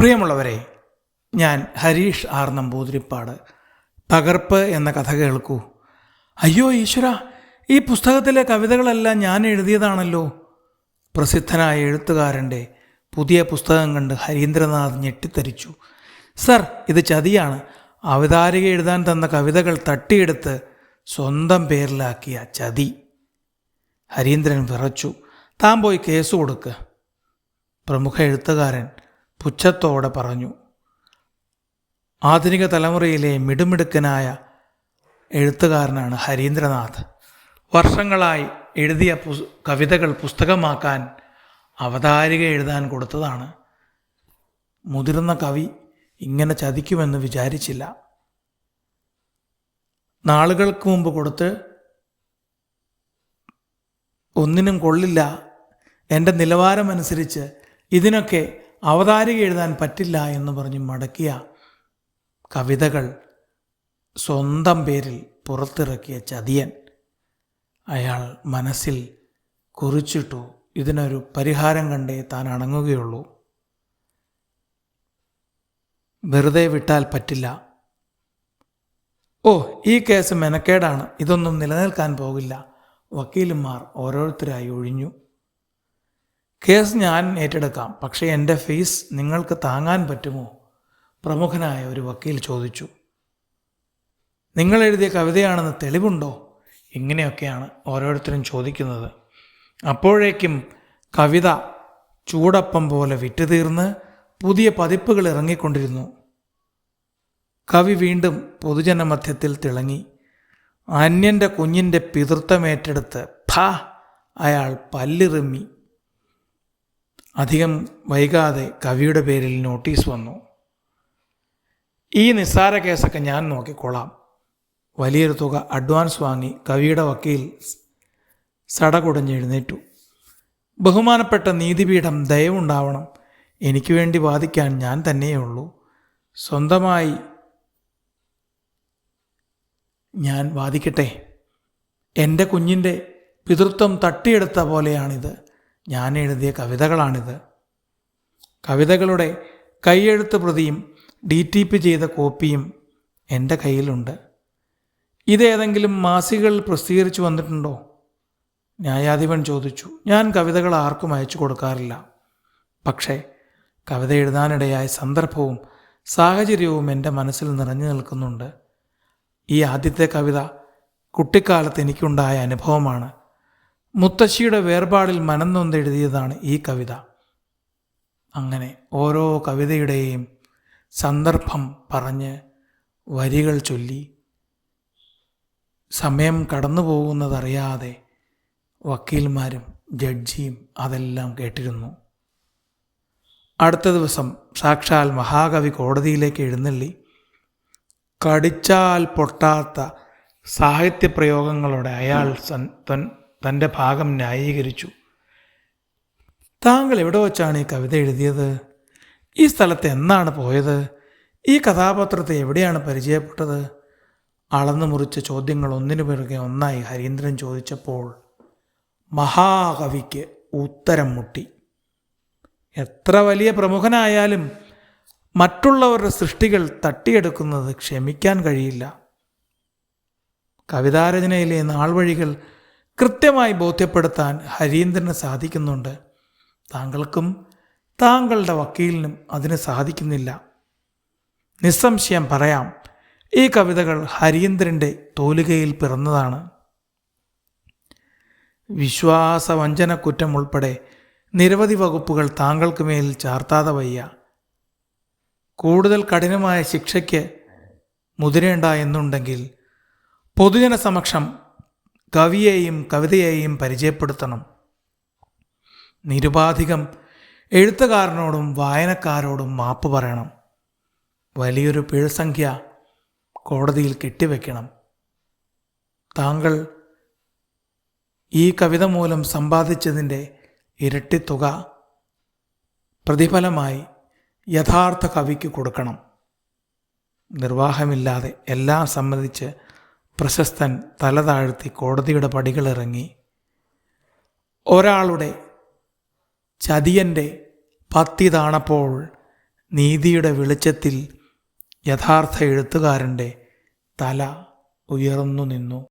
പ്രിയമുള്ളവരെ ഞാൻ ഹരീഷ് ആർ നമ്പൂതിരിപ്പാട്. തകർപ്പ് എന്ന കഥ കേൾക്കൂ. അയ്യോ ഈശ്വര ഈ പുസ്തകത്തിലെ കവിതകളെല്ലാം ഞാൻ എഴുതിയതാണല്ലോ. പ്രസിദ്ധനായ എഴുത്തുകാരന്റെ പുതിയ പുസ്തകം കണ്ട് ഹരീന്ദ്രനാഥ് ഞെട്ടിത്തരിച്ചു സർ ഇത് ചതിയാണ്. അവതാരിക എഴുതാൻ തന്ന കവിതകൾ തട്ടിയെടുത്ത് സ്വന്തം പേരിലാക്കിയ ചതി. ഹരീന്ദ്രൻ വിറച്ചു. താൻ പോയി കേസ് കൊടുക്കുക പ്രമുഖ എഴുത്തുകാരൻ പുച്ഛത്തോടെ പറഞ്ഞു ആധുനിക തലമുറയിലെ മിടുമിടുക്കനായ എഴുത്തുകാരനാണ് ഹരീന്ദ്രനാഥ്. വർഷങ്ങളായി എഴുതിയ കവിതകൾ പുസ്തകമാക്കാൻ അവതാരിക എഴുതാൻ കൊടുത്തതാണ്. മുതിർന്ന കവി ഇങ്ങനെ ചതിക്കുമെന്ന് വിചാരിച്ചില്ല. നാളുകൾക്ക് മുമ്പ് കൊടുത്ത് ഒന്നിനും കൊള്ളില്ല. എന്റെ നിലവാരമനുസരിച്ച് ഇതിനൊക്കെ അവതാരിക എഴുതാൻ പറ്റില്ല എന്ന് പറഞ്ഞ് മടക്കിയ കവിതകൾ സ്വന്തം പേരിൽ പുറത്തിറക്കിയ ചതിയൻ അയാൾ മനസ്സിൽ കുറിച്ചിട്ടു. ഇതിനൊരു പരിഹാരം കണ്ടേ താൻ അണങ്ങുകയുള്ളൂ. വെറുതെ വിട്ടാൽ പറ്റില്ല. ഓ ഈ കേസ് മെനക്കേടാണ്. ഇതൊന്നും നിലനിൽക്കാൻ പോകില്ല. വക്കീലന്മാർ ഓരോരുത്തരായി ഒഴിഞ്ഞു. കേസ് ഞാൻ ഏറ്റെടുക്കാം. പക്ഷേ എന്റെ ഫീസ് നിങ്ങൾക്ക് താങ്ങാൻ പറ്റുമോ? പ്രമുഖനായ ഒരു വക്കീൽ ചോദിച്ചു. നിങ്ങൾ എഴുതിയ കവിതയാണെന്ന് തെളിവുണ്ടോ? ഇങ്ങനെയൊക്കെയാണ് ഓരോരുത്തരും ചോദിക്കുന്നത്. അപ്പോഴേക്കും കവിത ചൂടപ്പം പോലെ വിറ്റുതീർന്ന് പുതിയ പതിപ്പുകൾ ഇറങ്ങിക്കൊണ്ടിരുന്നു. കവി വീണ്ടും പൊതുജനമധ്യത്തിൽ തിളങ്ങി. അന്യന്റെ കുഞ്ഞിന്റെ പിതൃത്വമേറ്റെടുത്ത് ഫ അയാൾ പല്ലിറുമ്മി. അധികം വൈകാതെ കവിയുടെ പേരിൽ നോട്ടീസ് വന്നു. ഈ നിസ്സാര കേസൊക്കെ ഞാൻ നോക്കിക്കൊള്ളാം. വലിയൊരു തുക അഡ്വാൻസ് വാങ്ങി കവിയുടെ വക്കീൽ സടകുടഞ്ഞ് എഴുന്നേറ്റു ബഹുമാനപ്പെട്ട നീതിപീഠം ദയവുണ്ടാവണം. എനിക്ക് വേണ്ടി വാദിക്കാൻ ഞാൻ തന്നെയുള്ളൂ സ്വന്തമായി ഞാൻ വാദിക്കട്ടെ. എന്റെ കുഞ്ഞിന്റെ പിതൃത്വം തട്ടിയെടുത്ത പോലെയാണിത്. ഞാൻ എഴുതിയ കവിതകളാണിത്. കവിതകളുടെ കൈയെഴുത്ത് പ്രതിയും ഡി ടി പി ചെയ്ത കോപ്പിയും എന്റെ കയ്യിലുണ്ട്. ഇതേതെങ്കിലും മാസികകളിൽ പ്രസിദ്ധീകരിച്ചു വന്നിട്ടുണ്ടോ? ന്യായാധിപൻ ചോദിച്ചു. ഞാൻ കവിതകൾ ആർക്കും അയച്ചു കൊടുക്കാറില്ല. പക്ഷേ കവിത എഴുതാനിടയായ സന്ദർഭവും സാഹചര്യവും എന്റെ മനസ്സിൽ നിറഞ്ഞു നിൽക്കുന്നുണ്ട്. ഈ ആദ്യത്തെ കവിത കുട്ടിക്കാലത്ത് എനിക്കുണ്ടായ അനുഭവമാണ്. മുത്തശ്ശിയുടെ വേർപാടിൽ മനം നൊന്തെഴുതിയതാണ് ഈ കവിത. അങ്ങനെ ഓരോ കവിതയുടെയും സന്ദർഭം പറഞ്ഞ് വരികൾ ചൊല്ലി സമയം കടന്നു പോകുന്നതറിയാതെ വക്കീൽമാരും ജഡ്ജിയും അതെല്ലാം കേട്ടിരുന്നു. അടുത്ത ദിവസം സാക്ഷാൽ മഹാകവി കോടതിയിലേക്ക് എഴുന്നള്ളി. കടിച്ചാൽ പൊട്ടാത്ത സാഹിത്യപ്രയോഗങ്ങളോടെ അയാൾ സൻ- തൻ- തന്റെ ഭാഗം ന്യായീകരിച്ചു. താങ്കൾ എവിടെ വച്ചാണ് ഈ കവിത എഴുതിയത്? ഈ സ്ഥലത്ത് എന്നാണ് പോയത്? ഈ കഥാപാത്രത്തെ എവിടെയാണ് പരിചയപ്പെട്ടത്? അളന്നു മുറിച്ച ചോദ്യങ്ങൾ ഒന്നിനു പിറകെ ഒന്നായി ഹരീന്ദ്രൻ ചോദിച്ചപ്പോൾ മഹാകവിക്ക് ഉത്തരം മുട്ടി. എത്ര വലിയ പ്രമുഖനായാലും മറ്റുള്ളവരുടെ സൃഷ്ടികൾ തട്ടിയെടുക്കുന്നത് ക്ഷമിക്കാൻ കഴിയില്ല. കവിതാരചനയിലെ നാൾവഴികൾ കൃത്യമായി ബോധ്യപ്പെടുത്താൻ ഹരീന്ദ്രന് സാധിക്കുന്നുണ്ട്. താങ്കൾക്കും താങ്കളുടെ വക്കീലിനും അതിന് സാധിക്കുന്നില്ല. നിസ്സംശയം പറയാം ഈ കവിതകൾ ഹരീന്ദ്രന്റെ തോലുകയിൽ പിറന്നതാണ്. വിശ്വാസവഞ്ചന കുറ്റം ഉൾപ്പെടെ നിരവധി വകുപ്പുകൾ താങ്കൾക്ക് മേൽ ചാർത്താതെ വയ്യ. കൂടുതൽ കഠിനമായ ശിക്ഷയ്ക്ക് മുതിരേണ്ട എന്നുണ്ടെങ്കിൽ പൊതുജന സമക്ഷം കവിയെയും കവിതയെയും പരിചയപ്പെടുത്തണം. നിരുപാധികം എഴുത്തുകാരനോടും വായനക്കാരോടും മാപ്പ് പറയണം. വലിയൊരു പിഴസംഖ്യ കോടതിയിൽ കെട്ടിവെക്കണം. താങ്കൾ ഈ കവിത മൂലം സമ്പാദിച്ചതിന്റെ ഇരട്ടിത്തുക തുക പ്രതിഫലമായി യഥാർത്ഥ കവിക്ക് കൊടുക്കണം. നിർവാഹമില്ലാതെ എല്ലാം സമ്മതിച്ച് പ്രശസ്തൻ തല താഴ്ത്തി കോടതിയുടെ പടികളിറങ്ങി. ഒരാളുടെ ചതിയന്റെ പത്തി താണപ്പോൾ നീതിയുടെ വെളിച്ചത്തിൽ യഥാർത്ഥ എഴുത്തുകാരന്റെ തല ഉയർന്നു നിന്നു.